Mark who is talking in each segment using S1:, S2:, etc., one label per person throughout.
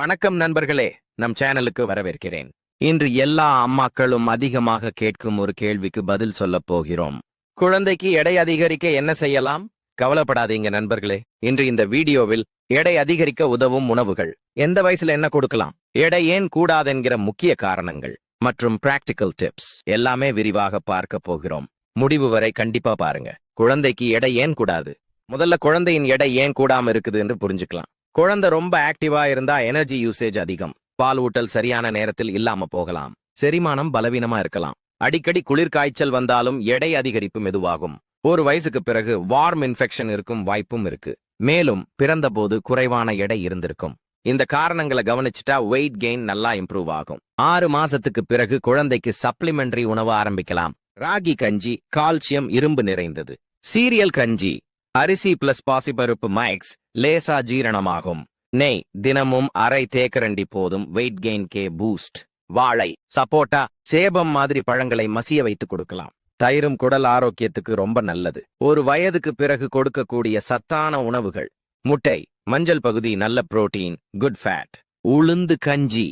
S1: வணக்கம் நண்பர்களே நம் சேனலுக்கு வரவேற்கிறேன். இன்று எல்லா அம்மாக்களும் அதிகமாக கேட்கும் ஒரு கேள்விக்கு பதில் சொல்லப் போகிறோம். குழந்தைக்கு எடை அதிகரிக்க என்ன செய்யலாம்? கவலைப்படாதீங்க நண்பர்களே இன்று இந்த வீடியோவில் எடை அதிகரிக்க உதவும் உணவுகள். எந்த வயசுல என்ன கொடுக்கலாம்? எடை ஏன் கூடாதென்கிற முக்கிய காரணங்கள் மற்றும் பிராக்டிக்கல் டிப்ஸ் எல்லாமே விரிவாக பார்க்க போகிறோம். முடிவு வரை கண்டிப்பா பாருங்க. குழந்தைக்கு எடை ஏன் கூடாது? முதல்ல குழந்தையின் எடை ஏன் கூடாம இருக்குது என்று புரிஞ்சுக்கலாம். குழந்தை ரொம்ப ஆக்டிவா இருந்தா எனர்ஜி யூசேஜ் அதிகம். பால் ஊட்டல் சரியான நேரத்தில் இல்லாம போகலாம். செரிமானம் பலவீனமா இருக்கலாம். அடிக்கடி குளிர் காய்ச்சல் வந்தாலும் எடை அதிகரிப்பு மெதுவாகும். ஒரு வயசுக்கு பிறகு வார்ம் இன்ஃபெக்ஷன் இருக்கும் வாய்ப்பும் இருக்கு. மேலும் பிறந்தபோது குறைவான எடை இருந்திருக்கும். இந்த காரணங்களை கவனிச்சுட்டா வெயிட் கெயின் நல்லா இம்ப்ரூவ் ஆகும். ஆறு மாசத்துக்கு பிறகு குழந்தைக்கு சப்ளிமெண்டரி உணவு ஆரம்பிக்கலாம். ராகி கஞ்சி கால்சியம் இரும்பு நிறைந்தது. சீரியல் கஞ்சி அரிசி பிளஸ் பாசிபருப்பு மைக்ஸ் லேசா ஜீரணமாகும். நெய் தினமும் அரை தேக்கரண்டி போதும் வெயிட் கெயின் கே பூஸ்ட் வாழை சப்போட்டா சேபம் மாதிரி பழங்களை மசிய வைத்து கொடுக்கலாம். தயிரும் குடல் ஆரோக்கியத்துக்கு ரொம்ப நல்லது. ஒரு வயதுக்கு பிறகு கொடுக்கக்கூடிய சத்தான உணவுகள். முட்டை மஞ்சள் பகுதி நல்ல புரோட்டீன் குட் ஃபேட் உளுந்து கஞ்சி.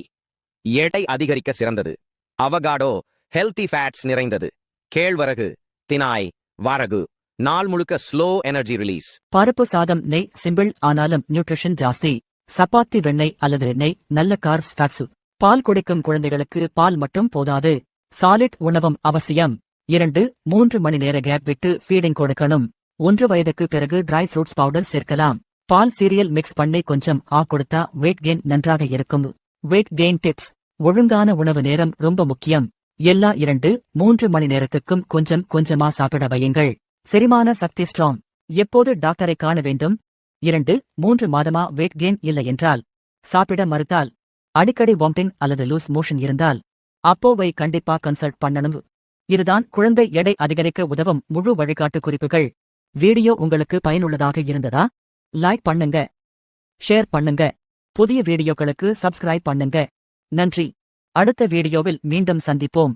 S1: எடை அதிகரிக்க சிறந்தது. அவகாடோ ஹெல்தி ஃபேட்ஸ் நிறைந்தது. கேழ்வரகு தினாய் வரகு நாள் முழுக்க ஸ்லோ எனர்ஜி ரிலீஸ்.
S2: பருப்பு சாதம் நெய் சிம்பிள் ஆனாலும் நியூட்ரிஷன் ஜாஸ்தி. சப்பாத்தி வெண்ணெய் அல்லது நெய் நல்ல கார்ப்ஸ் ஃபேட்ஸு. பால் குடிக்கும் குழந்தைகளுக்கு பால் மட்டும் போதாது. சாலிட் உணவும் அவசியம். இரண்டு மூன்று மணி நேர கேப் விட்டு ஃபீடிங் கொடுக்கணும். ஒன்று வயதுக்கு பிறகு ட்ரை ஃப்ரூட்ஸ் பவுடர் சேர்க்கலாம். பால் சீரியல் மிக்ஸ் பண்ணி கொஞ்சம் ஆ கொடுத்தா வெயிட் கெயின் நன்றாக இருக்கும். வெயிட் கெயின் டிப்ஸ் ஒழுங்கான உணவு நேரம் ரொம்ப முக்கியம். எல்லா இரண்டு மூன்று மணி நேரத்துக்கும் கொஞ்சம் கொஞ்சமா சாப்பிட வையுங்கள். செரிமான சக்தி ஸ்ட்ராங் எப்போது டாக்டரை காண வேண்டும்? இரண்டு மூன்று மாதமா வெயிட் கெயின் இல்லை என்றால்? சாப்பிட மறுத்தால்? அடிக்கடி வாமிட்டிங் அல்லது லூஸ் மோஷன் இருந்தால்? அப்போவை கண்டிப்பா கன்சல்ட் பண்ணணும். இதுதான் குழந்தை எடை அதிகரிக்க உதவும் முழு வழிகாட்டு குறிப்புகள். வீடியோ உங்களுக்கு பயனுள்ளதாக இருந்ததா? லைக் பண்ணுங்க. ஷேர் பண்ணுங்க. புதிய வீடியோக்களுக்கு சப்ஸ்கிரைப் பண்ணுங்க. நன்றி. அடுத்த வீடியோவில் மீண்டும் சந்திப்போம்.